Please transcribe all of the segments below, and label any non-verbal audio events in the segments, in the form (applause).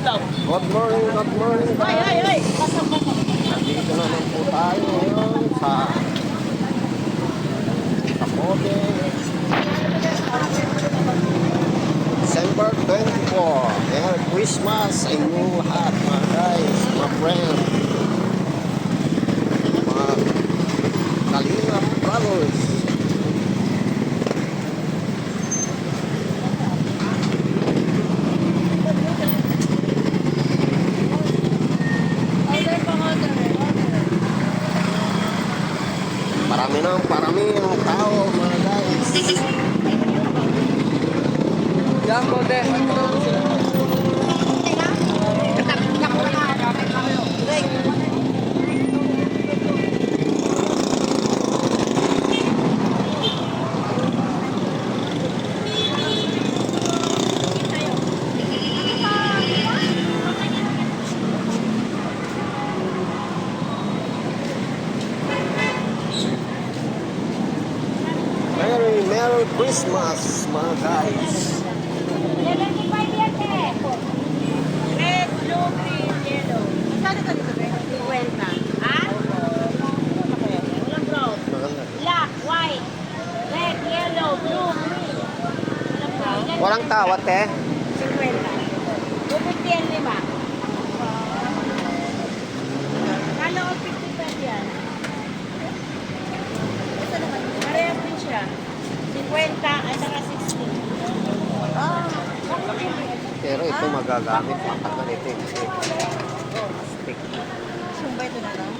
Good morning, good morning. Ay, ay, ay! Nandito naman po tayo ngayon sa Tapote. December 24. Merry Christmas sa inyong lahat mga guys, mga friend. Mga Kalingap Brothers. Parami na, parami ang tao mga guys. (laughs) Jumbo din. Merry, Christmas mga guys. Red, blue, green, yellow. Magkano ka dito, Red? 50. Ha? Walang brown. Black, white, red, yellow, green. Walang tawat eh. 50. 250 yan, lima. Kala ko 50 pesos yan. Ito naman, parehas din siya. 50 at saka 60. Ah, Pero ito magagamit matagal ito. eh. Stick. Sumba ito na lang.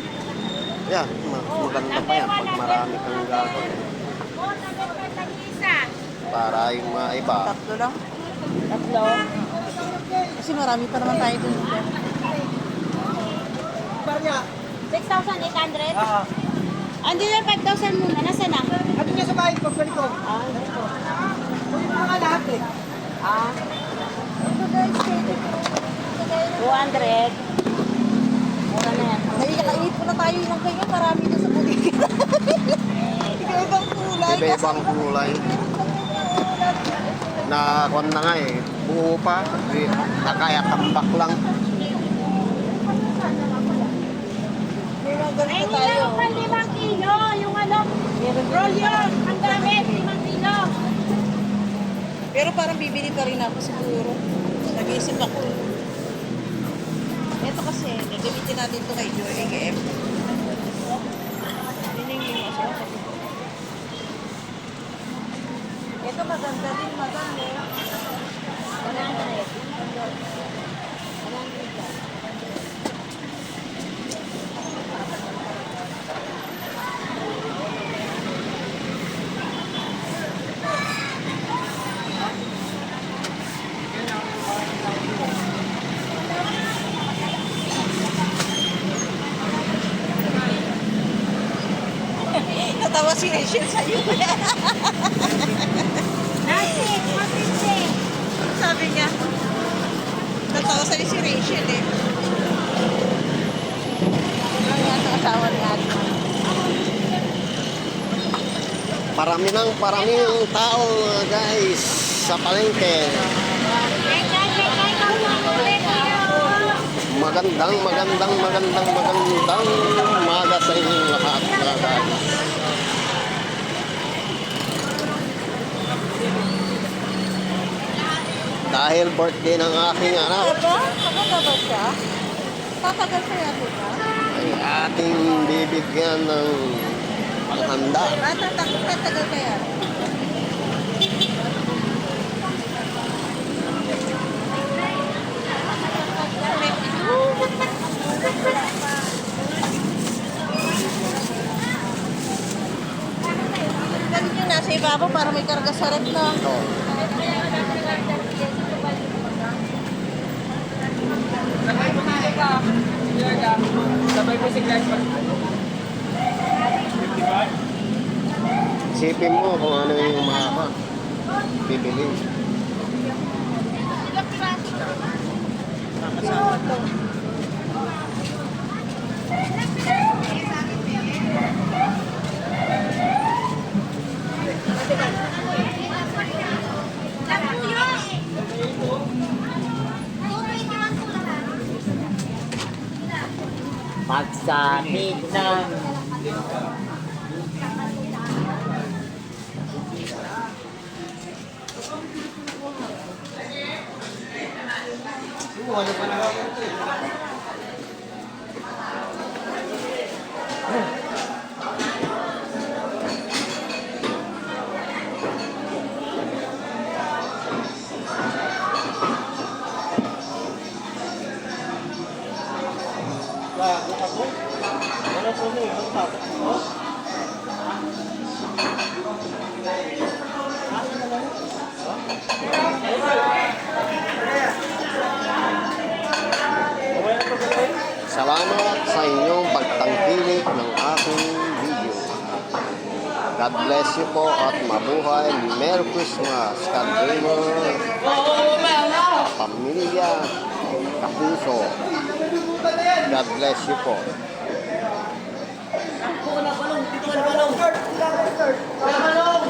Yeah, ma- maganda pa yan pag marami kang gagawin. Para yung mga iba. Tatlo lang. Tatlo. Kasi marami pa naman tayo dun. 6,800? Oo. Ando yung 5,000 muna. Nasaan na? Ano niya sa bahay ko? Ganito. Ah, ito. Kung yung mga lahat eh. Ah. Ito guys, 200. Mura na yan. Naiipon na tayo ng ganyan. Marami na sa butik. Ikaw-ibang kulay. Iba-ibang kulay. Na kwan na nga eh. Buo pa. Eh, Nakaya tambak lang. Ay, tayo. pa 5 kilo. Yung ano, roll yun. Ang gamit, 5 kilo. Pero parang bibili pa rin ako siguro. Nag-iisip ako. Ito kasi, gagamitin natin ito kay Joy AGM. Ito maganda din, maganda. 100. Natawa si Rachel sa'yo. Nasi, 150. Sabi niya. Natawa sa'yo si Rachel eh. Ano nga sa asawa ni Ate? Parami ng parami ng tao guys sa palengke. Magandang, magandang, magandang, magandang umaga sa inyong lahat mga Dahil birthday ng aking anak, Aba? Maganda ba siya? Tatagal kaya diba? ay ating bibigyan ng panghanda. Ah, tatagal, kaya? Ganun yung nasa ibabaw para may karga sa rep na. Ito. Sabay mo si Clark. Isipin mo kung ano yung mga bibili. Thank Magsamit ng Salamat sa inyong pagtangkilik ng aking video. God bless you po at mabuhay. Merry Christmas, Kadrimer, pamilya, kapuso. God bless you po. Balong, balong, balong, balong, balong, balong, balong, balong, balong,